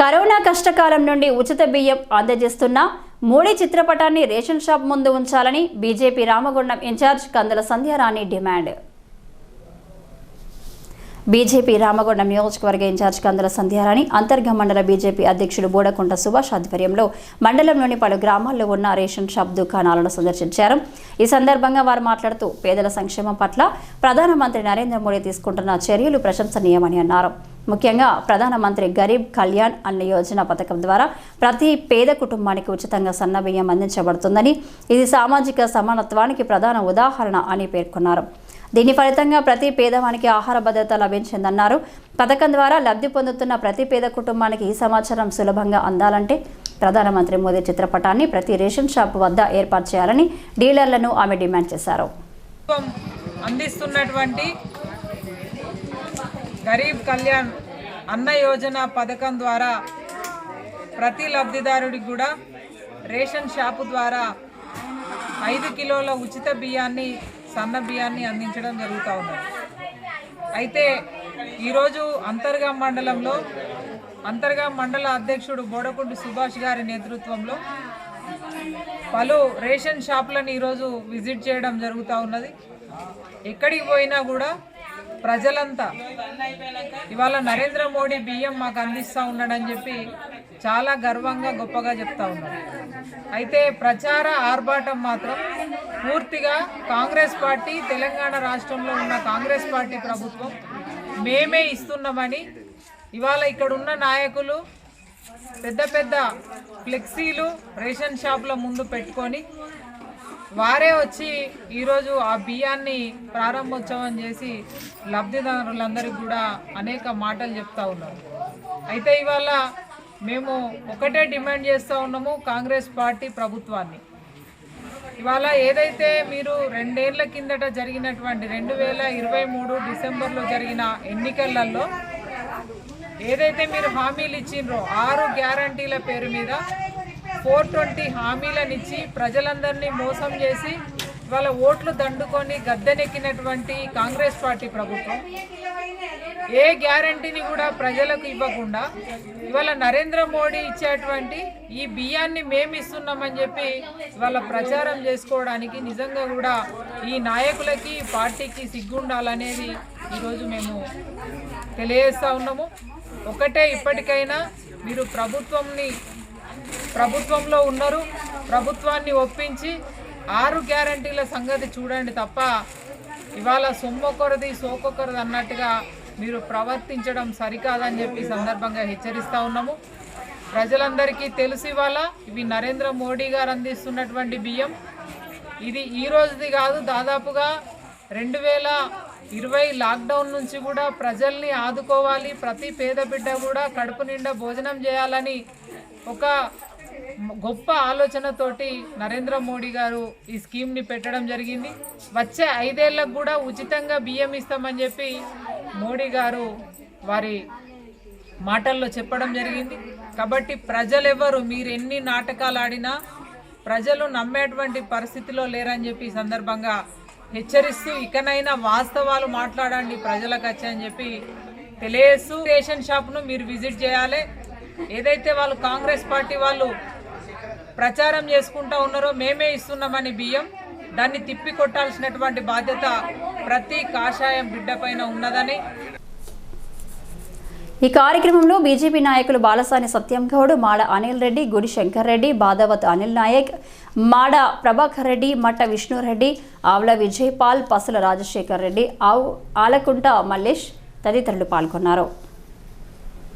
Corona కష్టకాలం నుండి ఉచిత బియ్యం అందజేస్తున్న మోడీ చిత్రపటాన్ని రేషన్ షాప్ ముందు ఉంచాలని BJP Ramagundam incharge Kandula Sandhyarani demand. BJP Ramagundam నియోజకవర్గ ఇన్ఛార్జ్ కందుల సంధ్యారాణి అంతర్గ మండల బీజేపీ అధ్యక్షుడు బోడకుంట సుభాష్ ఆధ్వర్యంలో మండలంలోని పలు గ్రామాల్లో ఉన్న రేషన్ షాప్ దుకాణాలను సందర్శించారు. ఈ సందర్భంగా వారు మాట్లాడుతూ పేదల సంక్షేమం పట్ల ప్రధానమంత్రి నరేంద్ర మోడీ తీసుకుంటున్న చర్యలు ప్రశంసనీయమని అన్నారు. ముఖ్యంగా ప్రధానమంత్రి గరీబ్ కళ్యాణ్ అన్న యోజన పథకం ద్వారా ప్రతి పేద కుటుంబానికి ఉచితంగా సన్నబియ్యం అందించబడుతుందని ఇది సామాజిక సమానత్వానికి ప్రధాన ఉదాహరణ అని పేర్కొన్నారు. దీని ఫలితంగా ప్రతి పేదవానికి ఆహార భద్రత లభించిందన్నారు. పథకం ద్వారా లబ్ధి పొందుతున్న ప్రతి పేద కుటుంబానికి ఈ సమాచారం సులభంగా అందాలంటే ప్రధానమంత్రి మోదీ చిత్రపటాన్ని ప్రతి రేషన్ షాప్ వద్ద ఏర్పాటు చేయాలని డీలర్లను ఆమె డిమాండ్ చేశారు. అందిస్తున్నటువంటి గరీబ్ కళ్యాణ్ అన్న యోజన పథకం ద్వారా ప్రతి లబ్ధిదారుడికి కూడా రేషన్ షాపు ద్వారా ఐదు కిలోల ఉచిత బియ్యాన్ని సన్న బియ్యాన్ని అందించడం జరుగుతూ ఉన్నది అయితే ఈరోజు అంతర్గా మండలంలో అంతర్గా మండల అధ్యక్షుడు బోడకుండు సుభాష్ గారి నేతృత్వంలో పలు రేషన్ షాపులను ఈరోజు విజిట్ చేయడం జరుగుతూ ఉన్నది. ఎక్కడికి పోయినా కూడా ప్రజలంతా. ఇవాళ నరేంద్ర మోడీ బియ్యం మాకు అందిస్తూ ఉన్నాడని చెప్పి చాలా గర్వంగా గొప్పగా చెప్తా ఉన్నాడు అయితే ప్రచార ఆర్భాటం మాత్రం పూర్తిగా కాంగ్రెస్ పార్టీ తెలంగాణ రాష్ట్రంలో ఉన్న కాంగ్రెస్ పార్టీ ప్రభుత్వం మేమే ఇస్తున్నామని ఇవాళ ఇక్కడ ఉన్న నాయకులు పెద్ద పెద్ద ఫ్లెక్సీలు రేషన్ షాపుల ముందు పెట్టుకొని వారే వచ్చి ఈరోజు ఆ బియ్యాన్ని ప్రారంభోత్సవం చేసి లబ్ధిదారులందరికీ కూడా అనేక మాటలు చెప్తా ఉన్నారు. అయితే ఇవాళ మేము ఒకటే డిమాండ్ చేస్తూ ఉన్నాము కాంగ్రెస్ పార్టీ ప్రభుత్వాన్ని. ఇవాళ ఏదైతే మీరు రెండేళ్ళ కిందట జరిగినటువంటి రెండు వేల ఇరవై మూడు డిసెంబర్లో జరిగిన ఎన్నికలలో ఏదైతే మీరు హామీలు ఇచ్చిండ్రో ఆరు గ్యారంటీల పేరు మీద ఫోర్ ట్వంటీ హామీలనిచ్చి ప్రజలందరినీ మోసం చేసి వాళ్ళ ఓట్లు దండుకొని గద్దెనెక్కినటువంటి కాంగ్రెస్ పార్టీ ప్రభుత్వం. ఏ గ్యారంటీని కూడా ప్రజలకు ఇవ్వకుండా ఇవాళ నరేంద్ర మోడీ ఇచ్చేటువంటి ఈ బియ్యాన్ని మేము ఇస్తున్నామని చెప్పి ఇవాళ ప్రచారం చేసుకోవడానికి నిజంగా కూడా ఈ నాయకులకి పార్టీకి సిగ్గుండాలనేది ఈరోజు మేము తెలియజేస్తా ఉన్నాము. ఒకటే ఇప్పటికైనా మీరు ప్రభుత్వంని ప్రభుత్వంలో ఉన్నారు. ప్రభుత్వాన్ని ఒప్పించి ఆరు గ్యారంటీల సంగతి చూడండి తప్ప ఇవాళ సొమ్మొకరిది సోకొకరిది అన్నట్టుగా మీరు ప్రవర్తించడం సరికాదని చెప్పి సందర్భంగా హెచ్చరిస్తూ ఉన్నాము. ప్రజలందరికీ తెలుసు ఇవాళ ఇవి నరేంద్ర మోడీ గారు అందిస్తున్నటువంటి బియ్యం. ఇది ఈ రోజుది కాదు దాదాపుగా రెండు వేల ఇరవై లాక్డౌన్ నుంచి కూడా ప్రజల్ని ఆదుకోవాలి. ప్రతి పేద బిడ్డ కూడా కడుపు నిండా భోజనం చేయాలని ఒక గొప్ప ఆలోచనతోటి నరేంద్ర మోడీ గారు ఈ స్కీమ్ని పెట్టడం జరిగింది. వచ్చే ఐదేళ్ళకు కూడా ఉచితంగా బియ్యం ఇస్తామని చెప్పి మోడీ గారు వారి మాటల్లో చెప్పడం జరిగింది. కాబట్టి ప్రజలెవరు మీరు ఎన్ని నాటకాలు ఆడినా ప్రజలు నమ్మేటువంటి పరిస్థితిలో లేరని చెప్పి ఈ సందర్భంగా హెచ్చరిస్తూ ఇకనైనా వాస్తవాలు మాట్లాడండి ప్రజలకు వచ్చి అని చెప్పి తెలియజేస్తూ రేషన్ షాప్ను మీరు విజిట్ చేయాలి. ఏదైతే వాళ్ళు కాంగ్రెస్ పార్టీ వాళ్ళు ప్రచారం చేసుకుంటా ఉన్నారో మేమే ఇస్తున్నామని బియ్యం. దాన్ని తిప్పి కొట్టాల్సినటువంటి బాధ్యత ప్రతి కాషాయం బిడ్డ పైన ఉన్నదని. ఈ కార్యక్రమంలో బీజేపీ నాయకులు బాలసాని సత్యం గౌడ్ మాడ అనిల్ రెడ్డి గుడి శంకర్ రెడ్డి బాదావత్ అనిల్ నాయక్ మాడ ప్రభాకర్ రెడ్డి మట్ట విష్ణురెడ్డి ఆవుల విజయపాల్ పసుల రాజశేఖర్ రెడ్డి ఆవు ఆలకుంట మల్లేష్ తదితరులు పాల్గొన్నారు.